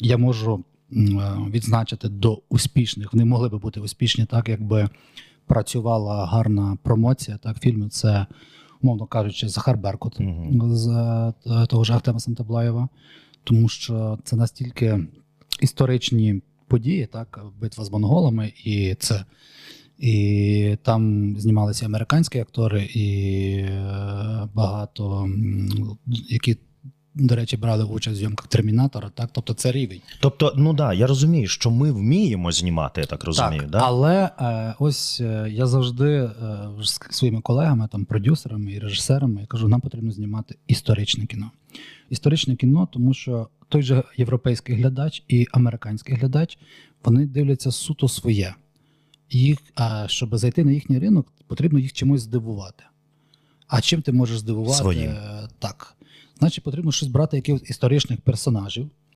я можу е, відзначити до успішних. Вони могли би бути успішні, так якби працювала гарна промоція. Так, фільму це, умовно кажучи, Захар Беркут Мгм. з е, того ж Ахтема Сантаблаєва, тому що це настільки історичні події, так, битва з монголами, і це. І там знімалися американські актори, і е, багато, які, до речі, брали участь в зйомках Термінатора. Так? Тобто це рівень. Тобто, ну да, я розумію, що ми вміємо знімати, я так розумію. так, да? Але е, ось е, я завжди е, з своїми колегами, там, продюсерами і режисерами я кажу, нам потрібно знімати історичне кіно. Історичне кіно, тому що той же європейський глядач і американський глядач вони дивляться суто своє. Їх, а щоб зайти на їхній ринок, потрібно їх чимось здивувати. А чим ти можеш здивувати? Своїм. Е, Так. Значить, потрібно щось брати якихось історичних персонажів,